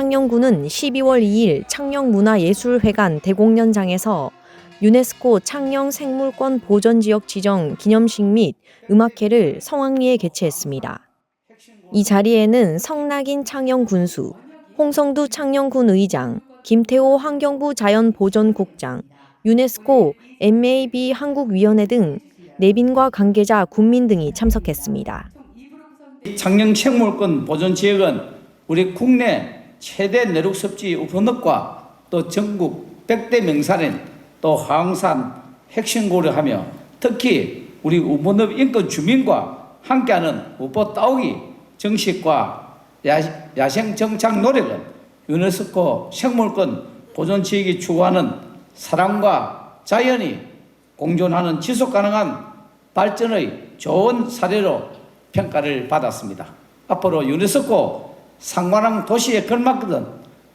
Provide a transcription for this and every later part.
창녕군은 12월 2일 창녕문화예술회관 대공연장에서 유네스코 창녕 생물권 보전지역 지정 기념식 및 음악회를 성황리에 개최했습니다. 이 자리에는 성낙인 창녕 군수, 홍성두 창녕군 의장, 김태호 환경부 자연보전국장, 유네스코 MAB 한국위원회 등 내빈과 관계자, 군민 등이 참석했습니다. 창녕 생물권 보존 지역은 우리 국내 최대 내륙 섭지 우포늪과 또 전국 100대 명산인 또 하항산 핵심 고려하며 특히 우리 우포늪 인근 주민과 함께하는 우포 따오기 정식과 야, 야생 정착 노력은 유네스코 생물권 보존 지역이 추구하는 사람과 자연이 공존하는 지속 가능한 발전의 좋은 사례로 평가를 받았습니다. 앞으로 유네스코 상관왕 도시에 걸맞거든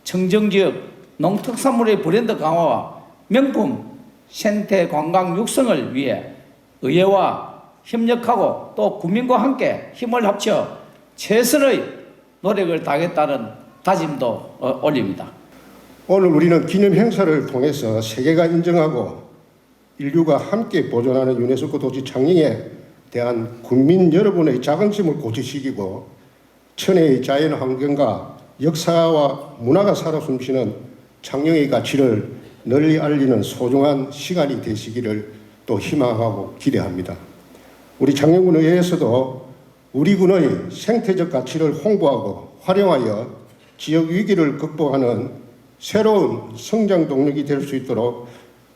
청정지역 농특산물의 브랜드 강화와 명품 생태 관광 육성을 위해 의회와 협력하고 또 국민과 함께 힘을 합쳐 최선의 노력을 다하겠다는 다짐도 어, 올립니다. 오늘 우리는 기념 행사를 통해서 세계가 인정하고 인류가 함께 보존하는 유네스코 도시 창녕에 대한 국민 여러분의 자긍심을 고취시키고 천혜의 자연 환경과 역사와 문화가 살아 숨쉬는 창녕의 가치를 널리 알리는 소중한 시간이 되시기를 또 희망하고 기대합니다. 우리 창녕군 의회에서도 우리 군의 생태적 가치를 홍보하고 활용하여 지역 위기를 극복하는 새로운 성장 동력이 될 수 있도록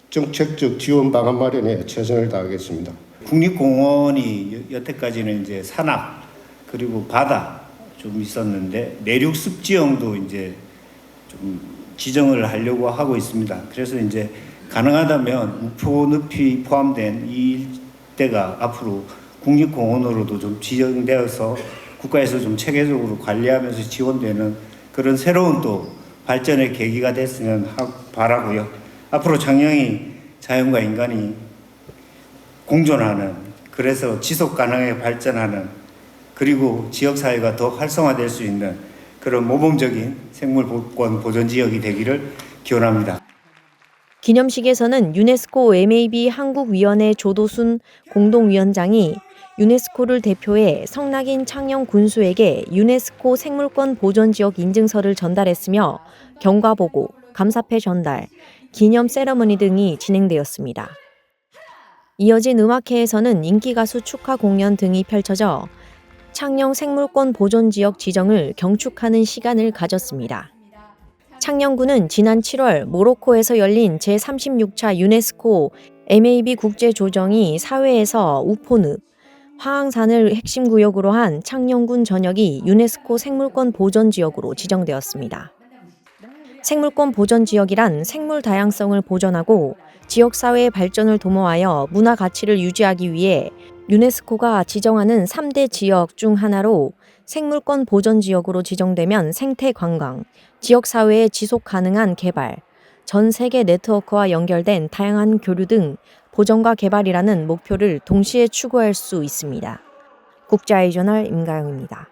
정책적 지원 방안 마련에 최선을 다하겠습니다. 국립공원이 여- 여태까지는 이제 산악 그리고 바다 좀 있었는데 내륙 습지형도 이제 좀 지정을 하려고 하고 있습니다. 그래서 이제 가능하다면 우포 늪이 포함된 이 일대가 앞으로 국립공원으로도 좀 지정되어서 국가에서 좀 체계적으로 관리하면서 지원되는 그런 새로운 또 발전의 계기가 됐으면 하- 바라고요. 앞으로 장영이 자연과 인간이 공존하는 그래서 지속 가능하게 발전하는 그리고 지역 사회가 더 활성화될 수 있는 그런 모범적인 생물권 보존 지역이 되기를 기원합니다. 기념식에서는 유네스코 MAB 한국위원회 조도순 공동위원장이 유네스코를 대표해 성낙인 창녕 군수에게 유네스코 생물권 보존지역 인증서를 전달했으며 경과보고, 감사패 전달, 기념 세러머니 등이 진행되었습니다. 이어진 음악회에서는 인기가수 축하 공연 등이 펼쳐져 창녕 생물권 보존지역 지정을 경축하는 시간을 가졌습니다. 창녕군은 지난 7월 모로코에서 열린 제36차 유네스코 MAB 국제조정이 사회에서 우포늪, 화항산을 핵심 구역으로 한 창녕군 전역이 유네스코 생물권 보존지역으로 지정되었습니다. 생물권 보존지역이란 생물 다양성을 보존하고 지역 사회의 발전을 도모하여 문화 가치를 유지하기 위해 유네스코가 지정하는 3대 지역 중 하나로 생물권 보존 지역으로 지정되면 생태 관광, 지역 사회의 지속 가능한 개발, 전 세계 네트워크와 연결된 다양한 교류 등 보존과 개발이라는 목표를 동시에 추구할 수 있습니다. 국제아이 저널 임가영입니다.